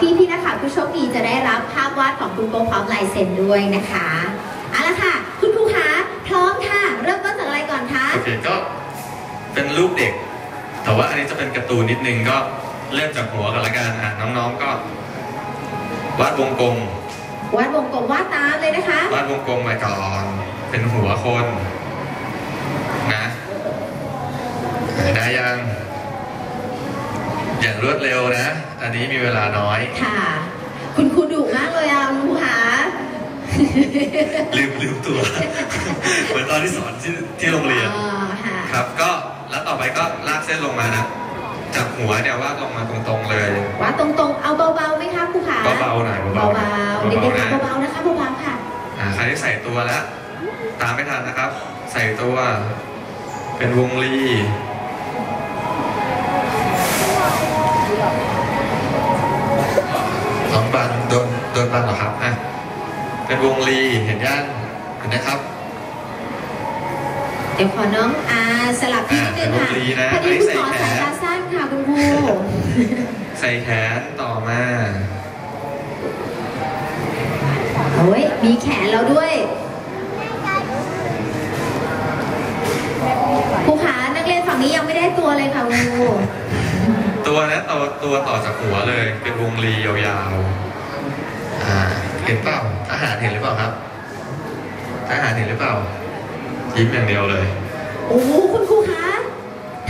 พี่พี่ๆนักข่าวผู้โชคดีจะได้รับภาพวาดของคุณโป๊ปพร้อมลายเซ็นด้วยนะคะเอาละค่ะ คุณครูคะพร้อมค่ะ เริ่มต้นจากอะไรก่อนคะโอเคก็เป็นรูปเด็ก แต่ว่าอันนี้จะเป็นการ์ตูนนิดนึงก็เริ่มจากหัวกันละกันอะน้องๆก็วาดวงกลมวาดวงกลมวาดตามเลยนะคะวาดวงกลมไปก่อนเป็นหัวคน นะได้ยัง อย่างรวดเร็วนะ อันนี้มีเวลาน้อย ค่ะ คุณครูดุมากเลยอะคุณครูคะลืมลืมตัว เหมือนตอนที่สอนที่ที่โรงเรียน อ๋อค่ะ ครับ ก็แล้วต่อไปก็ลากเส้นลงมานะ จากหัวเนี่ยวาดลงมาตรงๆเลยวาดตรงๆ เอาเบาๆไหมคะครูคะเบาๆหน่อยเบาๆเบาๆเด็กๆนะทำเบาๆนะคะเบาๆค่ะ อ่าใครที่ใส่ตัวแล้ว ตามไม่ทันนะครับ ใส่ตัว เป็นวงลี น้องบันโดนโดนบันเหรอครับอะเป็นวงลีเห็นยังเห็นนะครับ เดี๋ยวขอน้องอาสลับที่นิดนึงค่ะอ่าเป็นวงลีนะพอดีคุณหมอใส่สายแขนตาสั้นค่ะคุณครูใส่แขนต่อมาโอ้ยมีแขนเราด้วยครูขานักเรียนฝั่งนี้ยังไม่ได้ตัวเลยค่ะคุณครู ตัวนะตัวตัวต่อจากหัวเลย เป็นวงลียาวๆอ่าเห็นเปล่าทหารเห็นหรือเปล่าครับทหารเห็นหรือเปล่ายิ้มอย่างเดียวเลย โอ้โหคุณครูคะ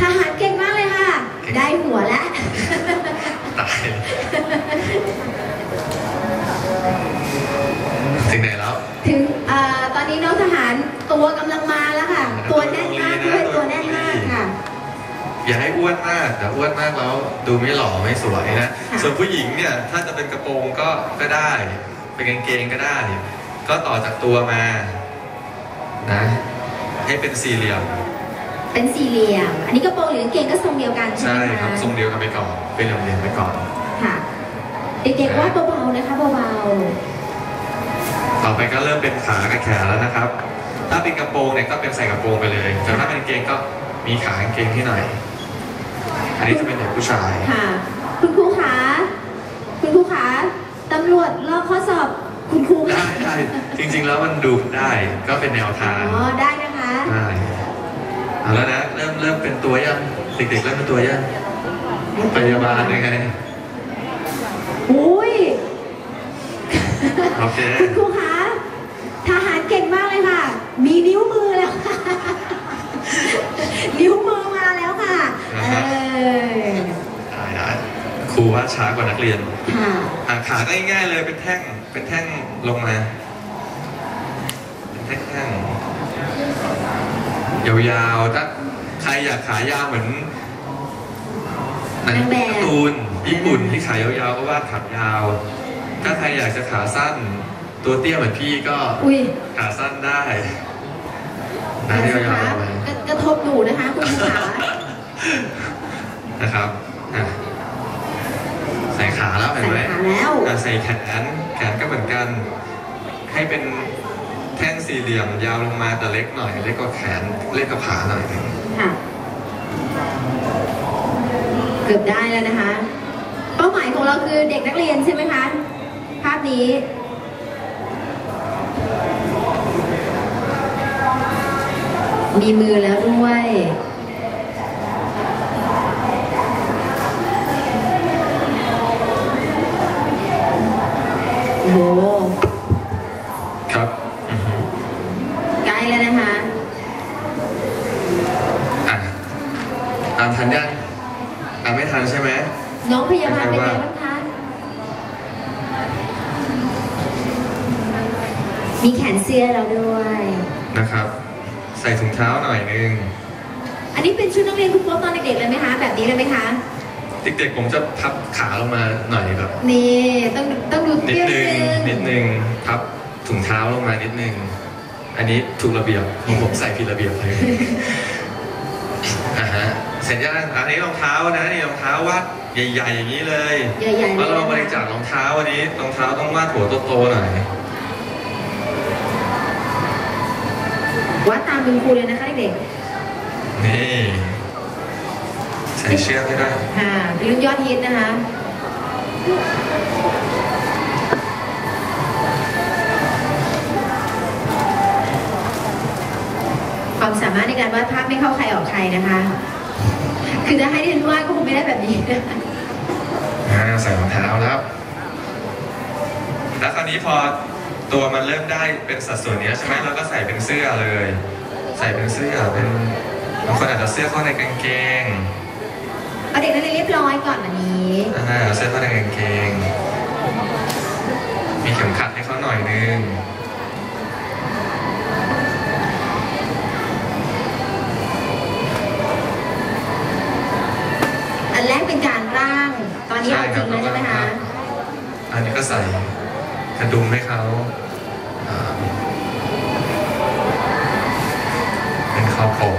ทหารเก่งมากเลยค่ะเก่งได้หัวแล้ว ตาย อย่าให้อ้วนมากแต่อ้วนมากแล้วดูไม่หล่อไม่สวยนะค่ะส่วนผู้หญิงเนี่ยถ้าจะเป็นกระโปรงก็ก็ได้ เป็นกางเกงก็ได้ ก็ต่อจากตัวมานะ ให้เป็นสี่เหลี่ยม เป็นสี่เหลี่ยม อันนี้กระโปรงหรือกางเกงก็ทรงเดียวกันใช่ใช่ไหมครัคะบทรงเดียวกันไปก่อนเป็นเหลี่ยมๆไปก่อนค่ะเด็กๆวาดเบาๆนะคะเบาต่อไปก็เริ่มเป็นขากับแขนแล้วนะครับ ถ้าเป็นกระโปรงเนี่ยก็เป็นใส่กระโปรงไปเลย แต่ถ้าเป็นกางเกงก็มีขากางเกงที่หน่อย อันนี้จะเป็นเด็กผู้ชายๆค่ะ คุณครูคะ คุณครูคะตำรวจลอกข้อสอบคุณครูได้ได้จริงๆแล้วมันดูได้ก็เป็นแนวทาง อ๋อ ได้นะคะ ได้เอาแล้วนะเริ่มเริ่มเป็นตัวยังเด็กๆเริ่มเป็นตัวยังพยาบาลยังไงอุ้ยโอเคคุณครูคะทหารเก่งมากเลยค่ะ มีนิ้วมือแล้วค่ะนิ้วมือมาแล้วค่ะ เออ ได้ได้ครูว่า ช้ากว่านักเรียนค่ะอะขาก็ง่ายๆเลยเป็นแท่งเป็นแท่งลงมาเป็นแท่งๆยาวๆถ้าใครอยากขายาวเหมือนหนังนางแบบการ์ตูนญี่ปุ่นที่ขายาวๆก็วาดขายาว ถ้าใครอยากจะขาสั้น ตัวเตี้ยเหมือนพี่ก็อุ้ยขาสั้นได้นะยาวๆไปกระกระทบหนูนะคะคุณครูขานะครับอะ ใส่ขาแล้วเห็นใส่ไหมขาแล้วอะใส่แขน แขนก็เหมือนกัน ให้เป็นแท่งสี่เหลี่ยมยาวลงมาแต่เล็กหน่อย เล็กกว่าแขน เล็กกว่าขาหน่อยหนึ่งค่ะเกือบได้แล้วนะคะ เป้าหมายของเราคือเด็กนักเรียนใช่ไหมคะ ภาพนี้ มีมือแล้วด้วย โอ้โห ครับอือฮึ ใกล้แล้วนะคะ อะตามทันยังอะไม่ทันใช่ไหม น้องพยาบาลเป็นไงบ้างคะ มีแขนเสื้อเราด้วย นะครับ ใส่ถุงเท้าหน่อยนึง อันนี้เป็นชุดนักเรียนคุณโป๊ปตอนเด็กๆเลยไหมคะ แบบนี้เลยไหมคะ เด็กๆผมจะพับขาลงมาหน่อยแบบนี่ต้องต้องดูนิเตี้ดยนึงนึนิงดนึงพับถุงเท้าลงมานิดนึง อันนี้ถูกระเบียบผมผมใส่ผิดระเบียบเลยอ่าฮะเสร็จยังอันนี้รองเท้านะนี่รองเท้าวาดใหญ่ ๆ อย่างนี้เลยใหญ่ๆเลมายลองบนะริจาครองเท้าวันนี้รองเท้าต้องวาดหัวโตๆหน่อย วัดตามคุณครูเลยนะคะเด็กนี่ใส่เชือกให้ด้วยๆค่ะเป็นรุ่นยอดฮิตนะคะความสามารถในการวาดภาพไม่เข้าใครออกใครนะคะ คือถ้าให้ดิฉันวาดก็คงไม่ได้แบบนี้นะอ่าใส่รองเท้าแล้ว แล้วคราวนี้พอ ตัวมันเริ่มได้เป็นสัดส่วนเนี้ยใช่ไหมเราก็ใส่เป็นเสื้อเลย ใส่เป็นเสื้อเป็นบางคนอาจจะเสื้อเข้าในกางเกงเอาเด็กนักเรียนเรียบร้อยก่อนอันนี้อ่าเอาเสื้อเข้าในกางเกง มีเข็มขัดให้เขาหน่อยนึงอันแรกเป็นการร่าง ตอนนี้เอาจริงแล้วใช่ไหมคะอันนี้ก็ใส่ กระดุมให้เขาอ่าเป็นคอปก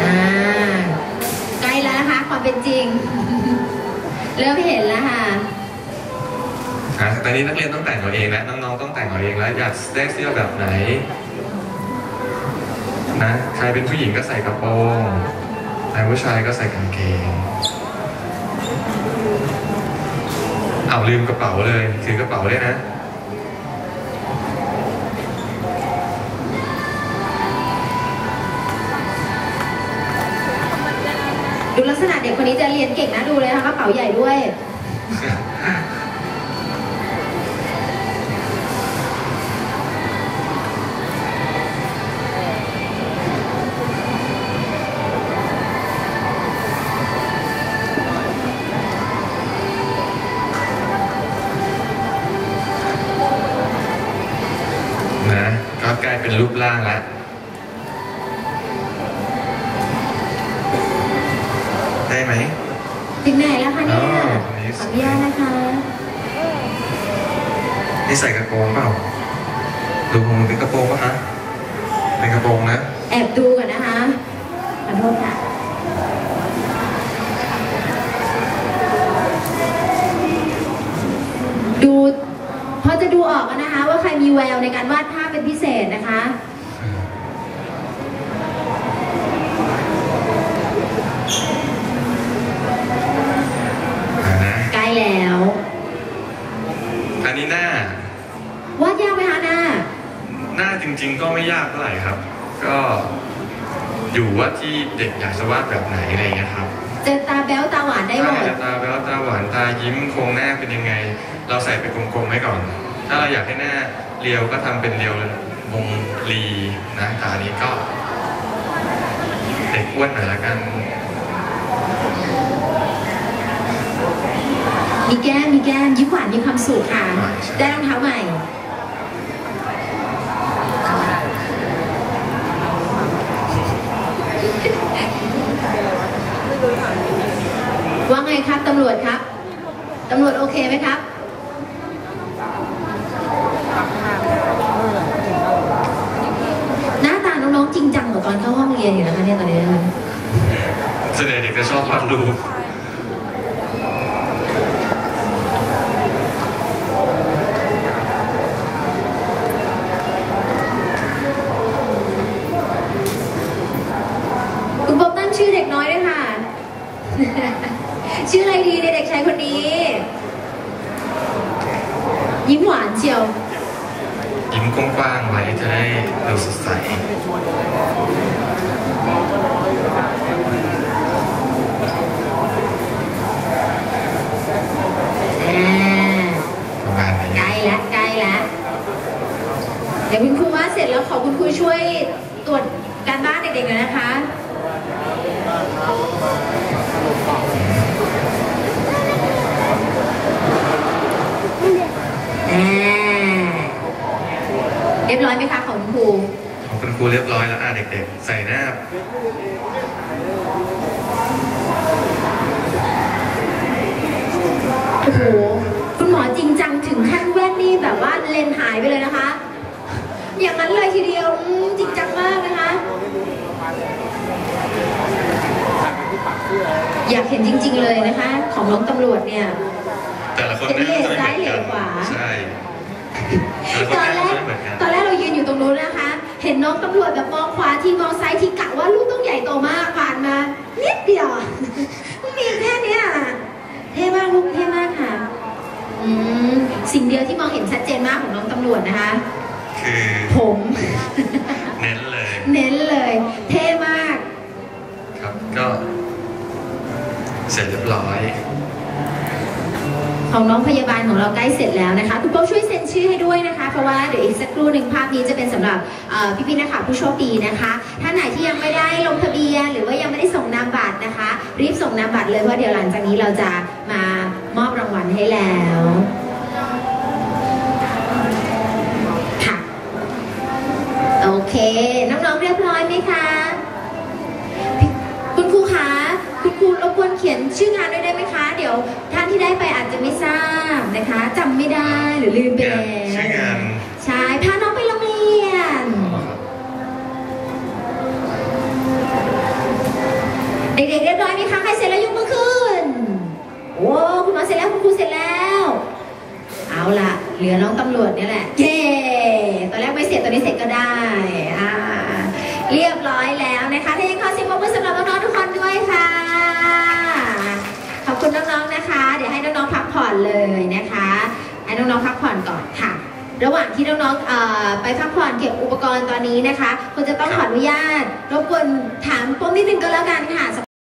อ่าใกล้แล้วนะคะความเป็นจริง เริ่มเห็นแล้วค่ะอะตอนนี้นักเรียนต้องแต่งเอาเองแล้วน้องๆต้องแต่งเอาเองแล้วอยากได้เสื้อแบบไหนนะใครเป็นผู้หญิงก็ใส่กระโปรง ใครผู้ชายก็ใส่กางเกงเอาลืมกระเป๋าเลยถือกระเป๋าเลยนะดูลักษณะเด็กคนนี้จะเรียนเก่งนะดูเลยนะคะกระเป๋าใหญ่ด้วย เป็นรูปร่างแล้วได้ไหมถึงไหนแล้วคะเนี่ยอ๋อขอนี่อนุญาตนะคะนี่ใส่กระโปรงเปล่า ดูมันเป็นกระโปรงปะฮะเป็นกระโปรงนะ แอบดูก่อนนะคะขอโทษค่ะดูพ อจะดูออกอะนะคะ ว่าใครมีแววในการวาดภาพเป็นพิเศษนะคะอ่านะใกล้แล้ว อันนี้หน้า วาดยากไหมคะหน้าหน้าจริง ๆ ก็ไม่ยากเท่าไหร่ครับ ก็อยู่ว่าที่เด็กอยากจะวาดแบบไหนอะไรอย่างเงี้ยครับ จะตาแบ๊วตาหวานได้หมดใช่ตาแบ๊วตาหวานตายิ้มโครงหน้าเป็นยังไง เราใส่เป็นกลมๆไว้ก่อน ถ้าเราอยากให้หน้าเรียวก็ทำเป็นเรียววงรีนะตานี้ก็เด็กอ้วนหน่อยละกันมีแก้มมีแก้มยิ้มหวานมีความสุขค่ะใช่ได้รองเท้าใหม่ว่าไงครับตำรวจครับตำรวจโอเคไหมครับ หน้าตาน้องๆจริงจังกว่าตอน เข้าห้องเรียนอยู่นะคะเนี่ยตอนนี้นะคะส่วนใหญ่เด็กจะชอบวาดรูป คุณป๊อบตั้งชื่อเด็กน้อยด้วยค่ะ ชื่ออะไรดีในเด็กชายคนนี้ ยิ้มหวานเชียว ยิ้มกว้างๆไว้จะได้ดูสดใส อ่า ประมาณนี้ ใกล้แล้วใกล้แล้ว เดี๋ยวคุณครูว่าดเสร็จแล้วขอคุณครูช่วยตรวจการบ้านเด็กๆหน่อยนะคะ อ่า เรียบร้อยไหมคะของคุณครูของคุณครูเรียบร้อยแล้วอะเด็กๆ ใส่หน้าโอ้โหคุณหมอจริงจังถึงขั้นแว่นนี่แบบว่าเลนส์หายไปเลยนะคะ อย่างนั้นเลยทีเดียวอืมจริงจังมากนะคะ อยากเห็นจริง ๆ เลยนะคะ ของน้องตำรวจเนี่ยแต่ละคนเป็นหน้าเลนจะไม่เหมือน ใช่แต่ละคนตอนหน้าแรกจะไม่เหมือนกันตอนแรกเรายืนอยู่ตรงนู้นนะคะ เห็นน้องตำรวจแบบมองขวาทีมองซ้ายทีกะว่าลูกต้องใหญ่โตมากผ่านมานิดเดียวมีแค่เนี้ยเท่มากลูกเท่มากค่ะอืมสิ่งเดียวที่มองเห็นชัดเจนมากของน้องตำรวจนะคะ คือผมเน้นเลย เน้นเลย เท่มาก ครับก็เสร็จเรียบร้อย ของน้องพยาบาลของเราใกล้เสร็จแล้วนะคะคุณโป๊ช่วยเซ็นชื่อให้ด้วยนะคะ เพราะว่าเดี๋ยวอีกสักครู่หนึ่งภาพนี้จะเป็นสำหรับเอ่พี่ๆนักข่าวผู้โชคดีนะคะท่านไหนที่ยังไม่ได้ลงทะเบียน หรือว่ายังไม่ได้ส่งนามบัตรนะคะ รีบส่งนามบัตรเลยเพราะเดี๋ยวหลังจากนี้เราจะมามอบรางวัลให้แล้วค่ะโอเคน้องๆเรียบร้อยไหมคะคุณครูคะคุณครูรบกวนเขียนชื่องานด้วยได้ไหมคะ เดี๋ยวท่านที่ได้ไป คะจำไม่ได้หรือลืมไปแล้วชื่องาน ใช่พาน้องไปโรงเรียน เด็กๆเรียบร้อยไหมคะใครเสร็จแล้วยกมือขึ้นโอ้คุณหมอเสร็จแล้วคุณครูเสร็จแล้ว เอาล่ะ เหลือน้องตำรวจเนี่ยแหละ เย้ ผ่อนก่อนค่ะ ระหว่างที่น้องๆไปพักผ่อนเก็บอุปกรณ์ตอนนี้นะคะคุณจะต้องขออนุญาตรบกวนถามปมนิดนึงก็แล้วกันค่ะส